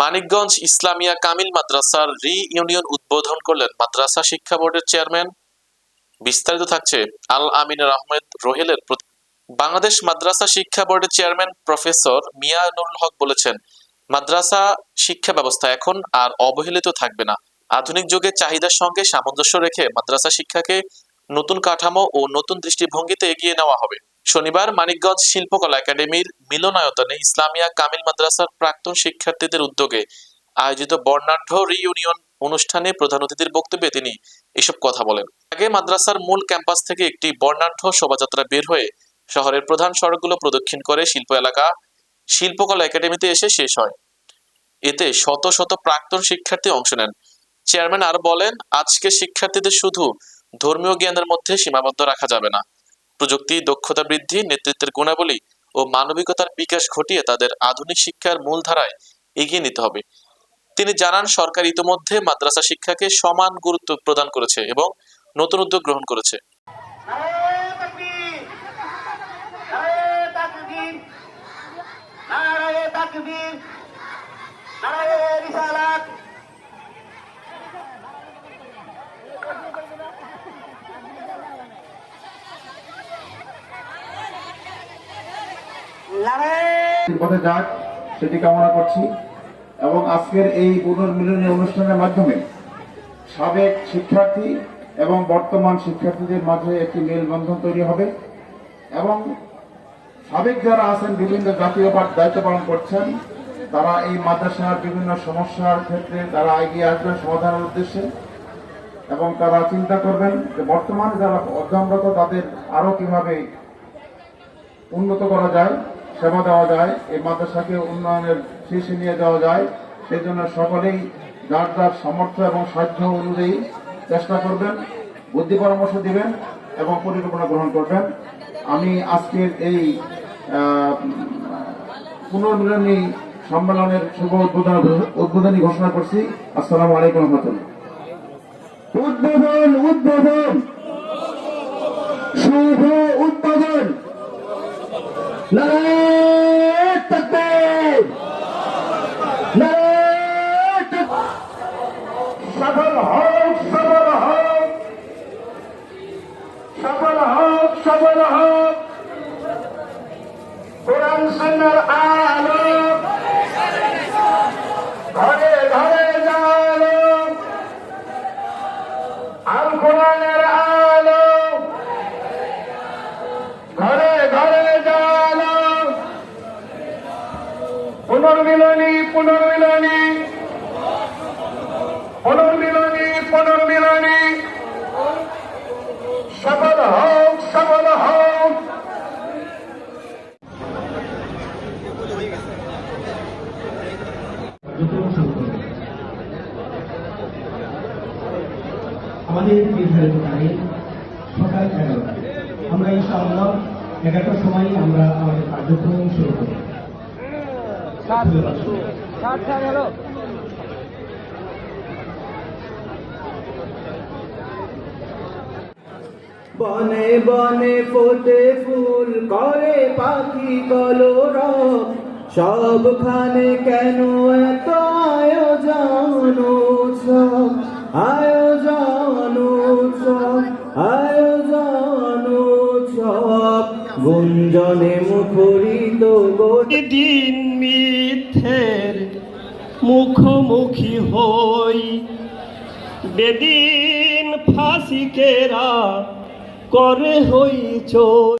মানিকগঞ্জ ইসলামিয়া কামিল মাদ্রাসার রি ইউনিয়ন উদ্বোধন করলেন মাদ্রাসা শিক্ষা বোর্ডের চেয়ারম্যান। বিস্তারিত থাকছে আল আমিনুর আহমেদ রোহেলের বাংলাদেশ মাদ্রাসা শিক্ষা বোর্ডের চেয়ারম্যান প্রফেসর মিয়া নুরুল হক বলেছেন, মাদ্রাসা শিক্ষা ব্যবস্থা এখন আর অবহেলিত থাকবে না। আধুনিক যুগে চাহিদার সঙ্গে সামঞ্জস্য রেখে মাদ্রাসা শিক্ষাকে নতুন কাঠামো ও নতুন দৃষ্টিভঙ্গিতে এগিয়ে নেওয়া হবে। শনিবার মানিকগঞ্জ শিল্পকলা একাডেমির মিলনায়তনে ইসলামিয়া কামিল মাদ্রাসার প্রাক্তন শিক্ষার্থীদের উদ্যোগে আয়োজিত বর্ণাঢ্য রিইউনিয়ন অনুষ্ঠানে প্রধান অতিথির বক্তব্যে তিনি এসব কথা বলেন। আগে মাদ্রাসার মূল ক্যাম্পাস থেকে একটি বর্ণাঢ্য শোভাযাত্রা বের হয়ে শহরের প্রধান সড়কগুলো প্রদক্ষিণ করে শিল্প এলাকা, শিল্পকলা একাডেমিতে এসে শেষ হয়। এতে শত শত প্রাক্তন শিক্ষার্থী অংশ নেন। চেয়ারম্যান আর বলেন আজকে শিক্ষার্থীদের শুধু ধর্মীয় জ্ঞানের মধ্যে সীমাবদ্ধ রাখা যাবে না। প্রযুক্তি, দক্ষতা বৃদ্ধি, নেতৃত্বের গুণাবলী ও মানবিকতার বিকাশ ঘটিয়ে তাদের আধুনিক শিক্ষার মূলধারায় এগিয়ে নিতে হবে। তিনি জানান, সরকার ইতোমধ্যে মাদ্রাসা শিক্ষাকে সমান গুরুত্ব প্রদান করেছে এবং নতুন উদ্যোগ গ্রহণ করেছে। তাকবীর পথে যাক, সেটি কামনা করছি। এবং আজকের এই পুনর্মিলনী অনুষ্ঠানের মাধ্যমে সাবেক শিক্ষার্থী এবং বর্তমান শিক্ষার্থীদের মাঝে একটি মেলবন্ধন তৈরি হবে এবং সাবেক যারা আছেন, বিভিন্ন জাতীয় দায়িত্ব পালন করছেন, তারা এই মাদ্রাসার বিভিন্ন সমস্যার ক্ষেত্রে তারা এগিয়ে আসবেন সমাধানের উদ্দেশ্যে এবং তারা চিন্তা করবেন যে বর্তমানে যারা অধ্যয়নরত, তাদের আরও কীভাবে উন্নত করা যায়। সেবা দেওয়া যায়, এই মাদ্রাসাকে উন্নয়নের শীর্ষে নিয়ে যাওয়া যায়। সেই জন্য সকলেই যার যার সামর্থ্য এবং সাধ্য অনুযায়ী চেষ্টা করবেন, বুদ্ধি পরামর্শ দিবেন এবং পরিকল্পনা গ্রহণ করবেন। আমি আজকের এই পুনর্মিলনী সম্মেলনের শুভ উদ্বোধন, উদ্বোধনী ঘোষণা করছি। আসসালামু আলাইকুম রহমতুল্লাহ। উদ্বোধন উদ্বোধন। শুভ উদ্বোধন। নারায়ে তাকবীর নারায়ে তাকবীর সফল হোক সফল হোক সফল হোক হোক কোরআন, সুন্নাহর আলো ঘরে ঘরে জালো আল কোরআনের আলো ঘরে ঘরে পুনর্মিলনী পুনর্মিলনী পুনর্মিলনী পুনর্মিলনী সফল হোক সফল হোক আমাদের নির্ধারিত সকাল এগারোটা। আমরা এগারোটার সময় আমরা আমাদের কার্যক্রম শুরু করব। বনে বনে ফোটে ফুল করে পাখি কলর সবখানে কেন এত গুঞ্জনে মুখরিত দিন মিথ্যের মুখোমুখি হই। বেদিন ফাঁসিকেরা করে হই চোর।